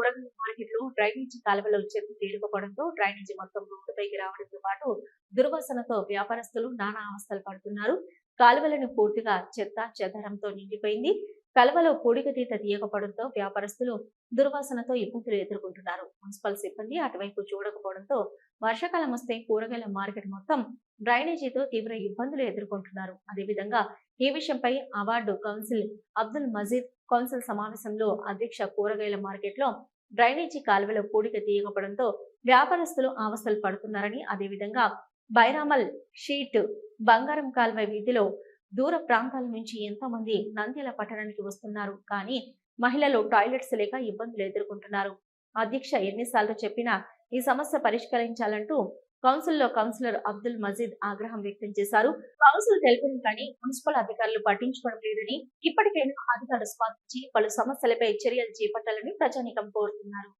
కూరగాయల market drainage కాలువలో చెరువు తేలికపోవడంతో డ్రైనేజీ మొత్తం రోడ్డుపైకి రావడంతో పాటు దుర్వాసనతో వ్యాపారస్తులు నానా అవస్థలు పడుతున్నారు. కాలువలను పూర్తిగా చెత్త చెదరంతో నిండిపోయింది. కలవలో పొడిగతీత తీయకపోవడంతో వ్యాపారస్తులు దుర్వాసనతో ఇబ్బందులు ఎదుర్కొంటున్నారు. మున్సిపల్ సిబ్బంది అటువైపు చూడకపోవడంతో వర్షాకాలం వస్తే కూరగాయల మార్కెట్ మొత్తం డ్రైనేజీతో తీవ్ర ఇబ్బందులు ఎదుర్కొంటున్నారు. అదేవిధంగా ఈ విషయంపై award council Abdul Majeed council సమావేశంలో అధ్యక్ష కూరగాయల మార్కెట్లో డ్రైనేజీ కాలువలో పూడిక తీయకపోవడంతో వ్యాపారస్తులు అవస్థలు పడుతున్నారని అదేవిధంగా బైరామల్ షీట్ బంగారం కాల్వ వీధిలో దూర ప్రాంతాల నుంచి ఎంతో మంది నంద్యాల పట్టణానికి వస్తున్నారు. కానీ మహిళలు టాయిలెట్స్ లేక ఇబ్బందులు ఎదుర్కొంటున్నారు. అధ్యక్ష ఎన్నిసార్లు చెప్పినా ఈ సమస్య పరిష్కరించాలంటూ కౌన్సిల్లో కౌన్సిలర్ అబ్దుల్ మజీద్ ఆగ్రహం వ్యక్తం చేశారు. కౌన్సిల్ తెలిపిన కానీ మున్సిపల్ అధికారులు పట్టించుకోవడం లేదని ఇప్పటికైనా అధికారులు స్పందించి పలు సమస్యలపై చర్యలు చేపట్టాలని ప్రజానీకం కోరుతున్నారు.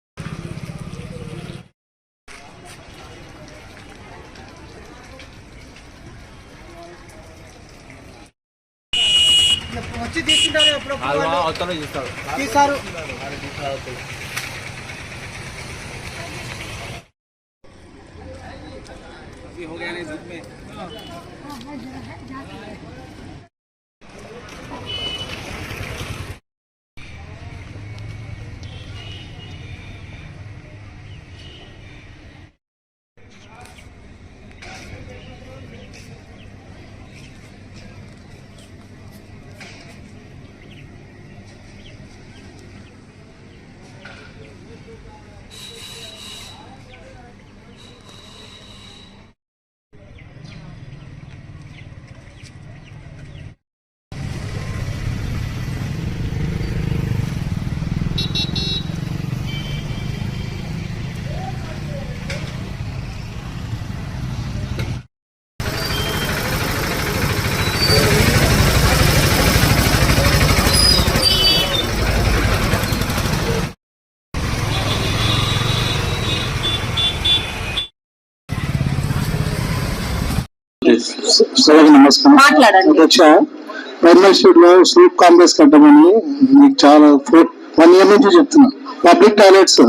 వచ్చి తీసుకుంటారు ఎప్పుడప్పుడు भी हो गया नहीं धूप में। నమస్కారం. మాట్లాడండి. అధ్యక్ష వెర్మల్ స్ట్రీట్లో స్లీప్ కాంప్లెక్స్ కట్టమని మీకు చాలా వన్ ఇయర్ నుంచి చెప్తున్నా. Public toilets.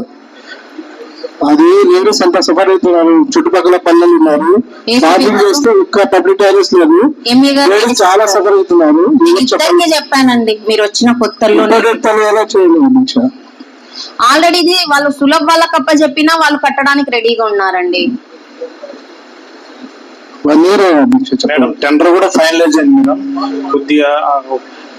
అది లేడీస్ అంతా సఫర్ అవుతున్నారు. చుట్టుపక్కల పల్లెలు ఉన్నారు. షాపింగ్ చేస్తే ఒక్క పబ్లిక్ టాయిలెట్స్ లేదు లేడీస్ చాలా సఫర్ అవుతున్నారు. చెప్పానండి. మీరు వచ్చిన ఇంటర్నెట్ ఎలా చేయలేదు అధ్యక్ష? ఆల్రెడీ ఇది వాళ్ళు సులభ్ వాళ్ళకి అప్ప చెప్పినా వాళ్ళు కట్టడానికి రెడీగా ఉన్నారండి. వన్ ఇయర్ టెండర్ కూడా ఫైనలైజ్ అయింది మేడం. కొద్దిగా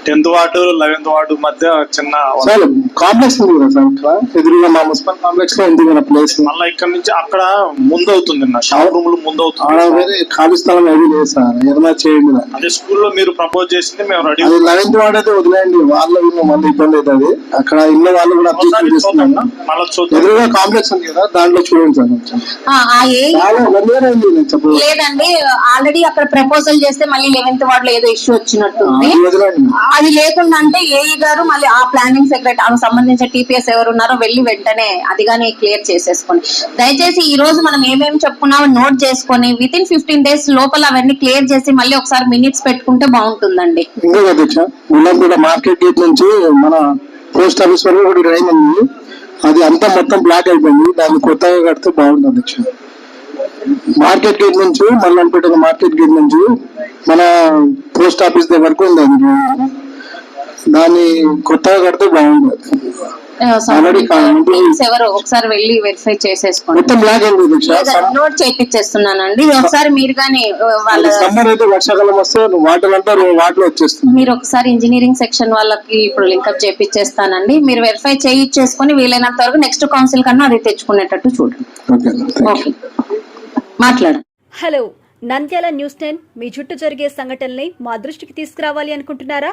టెన్త్ వార్డు లెవెన్త్ వార్డు మధ్య చిన్న సార్ కాంప్లెక్స్ ఉంది కదా సార్ ఇక్కడ? ఎదురుగా మా మున్సిపల్ కాంప్లెక్స్లో ఉంది కదా ప్లేస్ మళ్ళీ ఇక్కడ నుంచి అక్కడ ముందు అవుతుంది నా షాప్ రూమ్లో ముందు అవుతుంది వేరే ఖాళీ స్థలం ఏది లేదు సార్. ఏదైనా చేయండి. అదే స్కూల్లో మీరు ప్రపోజ్ చేసింది మేము రెడీ అది లెవెన్త్ వార్డ్ అయితే వదిలేయండి. వాళ్ళ మళ్ళీ ఇబ్బంది అవుతుంది అక్కడ ఇన్న వాళ్ళు కూడా అబ్జెక్షన్ ఎదురుగా కాంప్లెక్స్ ఉంది కదా దాంట్లో చూడండి సార్ లేదండి ఆల్రెడీ అక్కడ ప్రపోజల్ చేస్తే మళ్ళీ లెవెన్త్ వార్డ్లో ఏదో ఇష్యూ వచ్చినట్టుంది. అది లేకుండా అంటే ఏఈ గారు మళ్ళీ ఆ ప్లానింగ్ సెక్రటరీ ఆమె సంబంధించిన టీపీఎస్ ఎవరు ఉన్నారో వెళ్ళి వెంటనే అదిగానే క్లియర్ చేసేసుకోండి. దయచేసి ఈ రోజు మనం ఏమేమి చెప్పుకున్నామో నోట్ చేసుకొని విత్ ఇన్ ఫిఫ్టీన్ డేస్ లోపల అవన్నీ క్లియర్ చేసి మళ్ళీ ఒకసారి మినిట్స్ పెట్టుకుంటే బాగుంటుందండి. మార్కెట్ గేట్ నుంచి మన పోస్ట్ ఆఫీస్ వరకు కూడా డ్రైన్ ఉంది. అది అంతా మొత్తం బ్లాక్ అయిపోయింది. దాన్ని కొత్తగా కడితే బాగుంటుంది అధ్యక్ష. మార్కెట్ గేట్ నుంచి మల్లంపేట మార్కెట్ గేట్ నుంచి మన పోస్ట్ ఆఫీస్ దగ్గరకు ఉంది అది. దాన్ని కొత్తగా కడితే ఎవరు ఒకసారి వెళ్ళి వెరిఫై చేసేసుకోండి. నోట్ చేయించేస్తున్నానండి ఒకసారి మీరు కానీ వాళ్ళ సమ్మర్ అయితే వర్షాకాలం వస్తే వాటర్ అంతా వాటర్ వచ్చేస్తుంది. మీరు ఒకసారి ఇంజనీరింగ్ సెక్షన్ వాళ్ళకి ఇప్పుడు లింకప్ చేపించేస్తానండి మీరు వెరిఫై చేయించేసుకొని వీలైనంత వరకు నెక్స్ట్ కౌన్సిల్ కన్నా అది తెచ్చుకునేటట్టు చూడండి. ఓకే మాట్లాడండి హలో నంద్యాల న్యూస్ టెన్ మీ చుట్టూ జరిగే సంఘటనల్ని మా దృష్టికి తీసుకురావాలి అనుకుంటున్నారా?